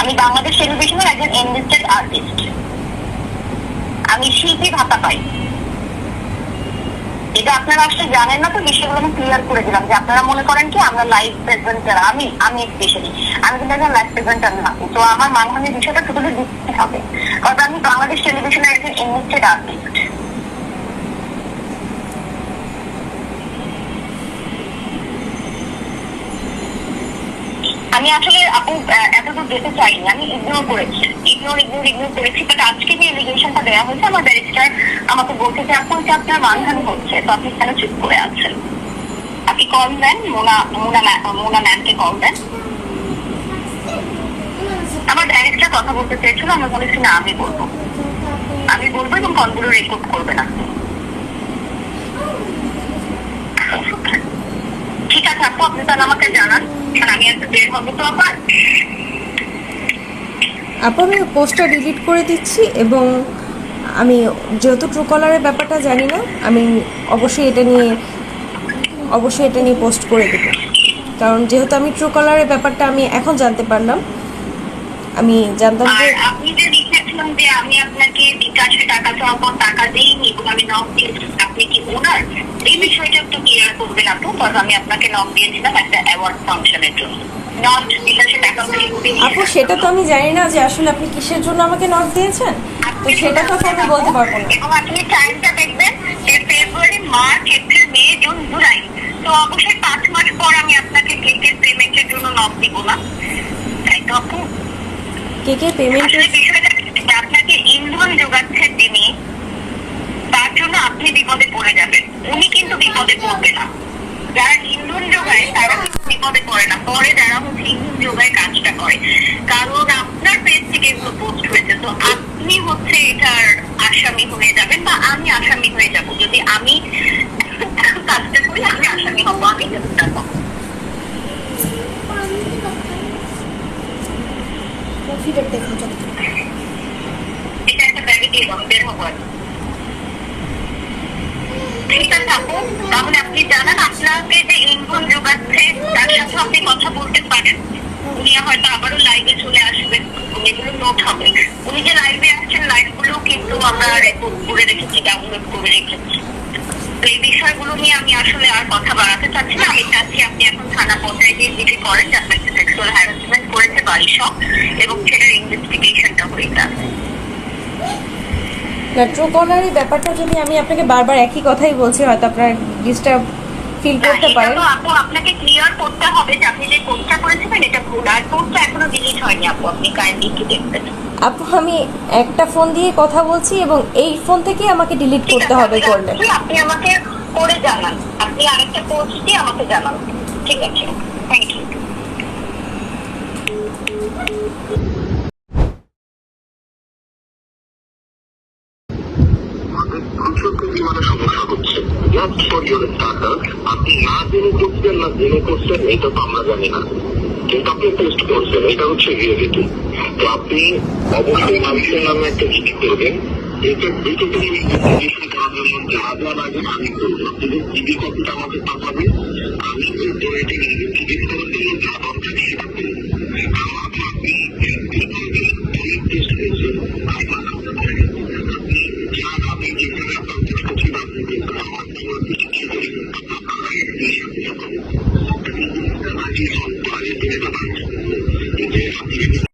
আমি বাংলাদেশ টেলিভিশনের একজন এনলিস্টেড আর্টিস্ট আমি শিল্পী ভাতা পাই। এটা আপনারা আসলে জানেন না তো, বিষয়গুলো আমি ক্লিয়ার করে দিলাম যে আপনারা মনে করেন কি, আমরা লাইভ প্রেজেন্টার আমি আমি স্পেশালি আমি কিন্তু একজন লাইভ প্রেজেন্টার না। তো আমার মানহানির বিষয়টা টোটালি দিতে হবে। কারণ আমি বাংলাদেশ টেলিভিশনের একজন এনলিস্টেড আর্টিস্ট আমি আসলে আপু এতদূর যেতে চাইনি। আমি ইগনোর করেছি। ইগনোর ইগনোর ইগনোর করেছি। বাট আজকে যে এলিগেশনটা দেওয়া হয়েছে, আমার ব্যারিস্টার আমাকে বলছে যে, আপু এটা আপনার মানহানি হচ্ছে, তো আপনি কেন চুপ করে আছেন? আপনি কল দেন, মোনা মোনা মোনা ম্যামকে কল দেন। আমার ব্যারিস্টার কথা বলতে চেয়েছিল, আমি বলেছি, না, আমি বলব। আমি বলব এবং কলগুলো রেকর্ড করবে না ঠিক আছে, আপু, আপনি তাহলে আমাকে জানান। আমি একটা বের হব তো আবার। আপু, আমি পোস্টটা ডিলিট করে দিচ্ছি এবং আমি যেহেতু ট্রু কলারের ব্যাপারটা জানি না, আমি অবশ্যই এটা নিয়ে, অবশ্যই এটা নিয়ে পোস্ট করে দেব। কারণ যেহেতু আমি ট্রু কলারের ব্যাপারটা আমি এখন জানতে পারলাম, আমি জানতাম যে আপনি যে লিখেছিলেন যে আমি আপনাকে বিকাশে টাকা চাওয়ার পর টাকা দিইনি আমি নক আপনি কি ওনার এই বিষয়টা একটু ক্লিয়ার করবেন আপু কারণ আমি আপনাকে নক দিয়েছিলাম একটা অ্যাওয়ার্ড ফাংশনের জন্য। আপু সেটা তো আমি জানি না যে আসলে আপনি কিসের জন্য আমাকে নক দিয়েছেন? তো সেটা তো আমি বলতে পারব না। এবং আপনি টাইমটা দেখবেন যে February March April May June July তো অবশ্যই পাঁচ মাস পর আমি আপনাকে কেকের পেমেন্টের জন্য নক দিব না। তাই তো আপু? কে কে পেমেন্টের আসলে বিষয়টা আপনাকে ইন্ধন যোগাচ্ছেন যিনি তার জন্য আপনি বিপদে পড়ে যাবেন। উনি কিন্তু বিপদে পড়বে না। যারা ইন্ধন যোগায় তারা কিন্তু বিপদে পড়ে না। পরে যারা হচ্ছে ইন্ধন যোগায় কাজটা করে। কারণ আপনার পেজ থেকে এগুলো পোস্ট হয়েছে। তো আপনি হচ্ছে এটার আসামি হয়ে যাবেন বা আমি আসামি হয়ে যাব। যদি আমি কাজটা করি আমি আসামি হব। আমি গ্রেফতার হব এটা একটা ব্যাগে দিয়ে বের হব আমি। ঠিক আছে তাহলে আপনি জানান আপনাকে যে ইন্ধন যোগাচ্ছে, তার সাথে আপনি কথা বলতে পারেন। উনি হয়তো আবারও লাইভে চলে আসবেন এগুলো নোট হবে। উনি যে লাইভে আসছেন লাইভগুলো কিন্তু আমরা রেকর্ড করে রেখেছি ডাউনলোড করে রেখেছি। তো এই বিষয়গুলো নিয়ে আমি আসলে আর কথা বাড়াতে চাচ্ছি না। আমি চাচ্ছি আপনি এখন থানা পর্যায়ে গিয়ে জিডি করেন যে আপনাকে সেক্সুয়াল হ্যারাসমেন্ট করেছে বাড়ির সব, এবং সেটার ইনভেস্টিগেশনটা হয়ে যাবে না ট্রু কলারের ব্যাপারটা যদি আমি আপনাকে বারবার একই কথাই বলছি হয়তো আপনার ডিস্টার্ব ফিল করতে পারেন। তো আপু আপনাকে ক্লিয়ার করতে হবে যে আপনি যে কোর্সটা করেছিলেন এটা ভুল। আর কোর্সটা এখনও ডিলিট হয়নি আপু আপনি কাইন্ডলি একটু দেখবেন। আপু আমি একটা ফোন দিয়ে কথা বলছি এবং এই ফোন থেকে আমাকে ডিলিট করতে হবে করলে আপনি আমাকে করে জানান। আপনি আরেকটা কোর্স দিয়ে আমাকে জানান। ঠিক আছে thank you for your starter আপনি না জেনে করছেন না জেনে করছেন, এটা তো আমরা জানি না। কিন্তু আপনি পোস্ট করছেন, এটা হচ্ছে রিয়েলিটি তো আপনি অবশ্যই মানুষের নামে একটা চিঠি করবেন, এটা যা যা লাগে আমি করব। যদি জিডি কপিটা আমাকে পাঠাবেন, আমি এটা Thank you.